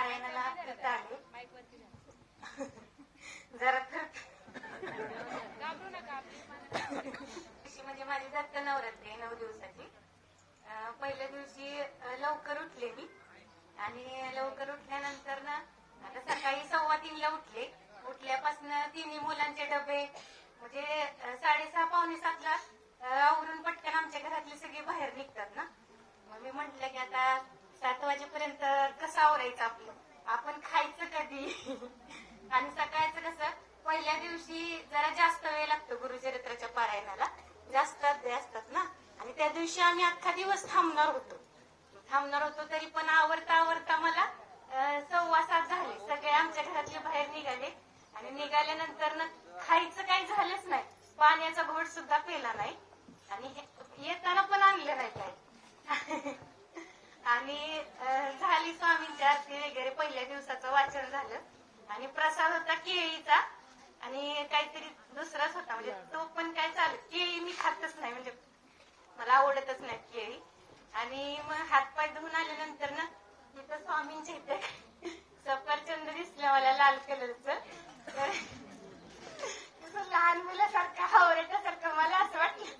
नारायणाला आले. जरा तर अशी म्हणजे माझी दत्त नवरात्री आहे नऊ दिवसाची. पहिल्या दिवशी लवकर उठले मी. आणि लवकर उठल्यानंतर ना आता सकाळी सव्वा तीनला उठले. उठल्यापासून तिन्ही मुलांचे डबे म्हणजे अं, साडेसहा पावणे सातला अं, आवरून पटकन आमच्या घरातले सगळे बाहेर निघतात ना मग मी म्हंटल की आता सात वाजेपर्यंत कसं आपलं. आपण खायचं कधी? आणि सकाळचं कसं? पहिल्या दिवशी जरा जास्त वेळ लागतो गुरुचरित्राच्या पारायणाला. जास्त अध्याय असतात ना? आणि त्या दिवशी आम्ही अख्खा दिवस थांबणार होतो. थांबणार होतो तरी पण आवरता आवरता मला सव्वा सात झाले. सगळे आमच्या घरातले बाहेर निघाले. आणि निघाल्यानंतर ना खायचं काही झालंच नाही. पाण्याचा घोट सुद्धा पेला नाही. आणि येताना पण आणलं नाही काय आणि अं, झाली स्वामींची आरती वगैरे पहिल्या दिवसाचं वाचन झालं आणि प्रसाद होता केळीचा. आणि काहीतरी दुसराच होता. म्हणजे तो पण काय चाल केळी मी खातच नाही. म्हणजे मला आवडतच नाही केळी. आणि मग हातपाय धुवून आल्यानंतर ना तिथं स्वामींच्या इथे सफरचंद दिसलं मला लाल कलरच तर तसं लहान मुलासारखं हावरेटासारखं मला असं वाटलं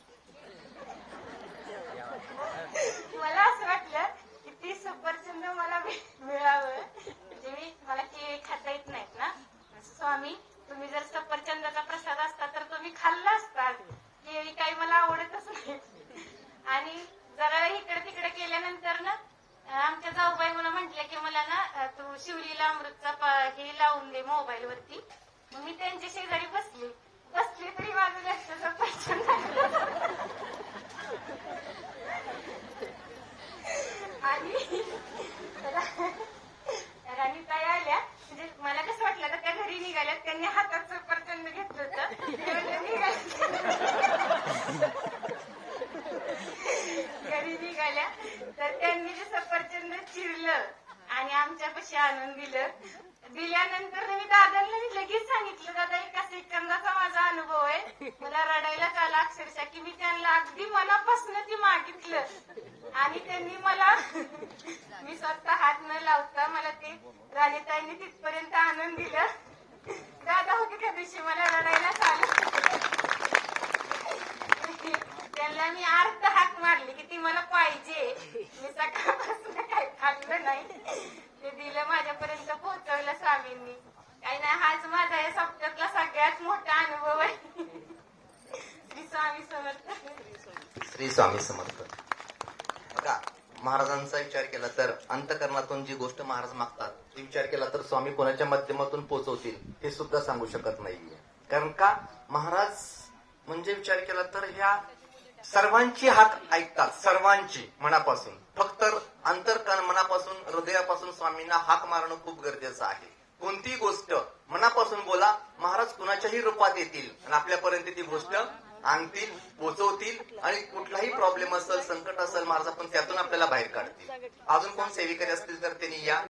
मला असं वाटलं की ती सफरचंद मला मिळ- मिळावं म्हणजे मी मला केळी खाता येत नाहीत ना असं स्वामी तुम्ही जर सफरचंदाचा प्रसाद असता तर तुम्ही खाल्ला असता केळी काही मला आवडतच नाही आणि जरा इकडे तिकडे केल्यानंतर ना अं, आमच्या जाऊबाई मला म्हटलं की मला ना तू शिवलीला अमृतचा हे लावून दे मोबाईल वरती. मग मी त्यांच्या शेजारी बसली. बसली तरी माझं जास्त सफरचंद आणि राणीताई आल्या म्हणजे मला कसं वाटलं तर त्या घरी निघाल्या त्यांनी हातात सफरचंद घेतलं होतं. निघालं घरी निघाल्या तर त्यांनी ते सफरचंद चिरलं आणि आमच्यापाशी आणून दिलं दिल्यानंतर मी दादांना मी लगेच सांगितलं दादा एका सेकंदाचा माझा अनुभव आहे. मला रडायलाच आला अक्षरशः की मी त्यांना अगदी मनापासून ती मागितलं. आणि त्यांनी मला मी स्वतः हात न लावता मला ते राणीताईंनी तिथपर्यंत आणून दिलं. दादा होते त्या दिवशी मला रडायलाच आलं त्यांना मी अर्ध हाक मारली की ती मला पाहिजे मी सकाळपासून काही खाल्लं नाही. ते दिलं माझ्यापर्यंत पोहोचवलं स्वामींनी. काही नाही हाच माझा या सप्त्यातला सगळ्यात मोठा अनुभव आहे. श्री स्वामी समर्थ. श्री स्वामी समर्थ. बघा महाराजांचा विचार केला तर अंतकरणातून जी गोष्ट महाराज मागतात ती विचार केला तर स्वामी कोणाच्या माध्यमातून पोहोचवतील हे सुद्धा सांगू शकत नाहीये. कारण का? महाराज म्हणजे विचार केला तर ह्या सर्वांची हाक ऐकतात सर्वांची मनापासून. फक्त अंतरकरण मनापासून हृदयापासून स्वामींना हाक मारणं खूप गरजेचं आहे. कोणती गोष्ट मनापासून बोला महाराज कुणाच्याही रूपात येतील आणि आपल्यापर्यंत ती गोष्ट आणतील पोचवतील आणि कुठलाही प्रॉब्लेम असेल संकट असेल महाराज आपण त्यातून आपल्याला बाहेर काढतील. अजून कोण सेविकारी असतील तर त्यांनी या.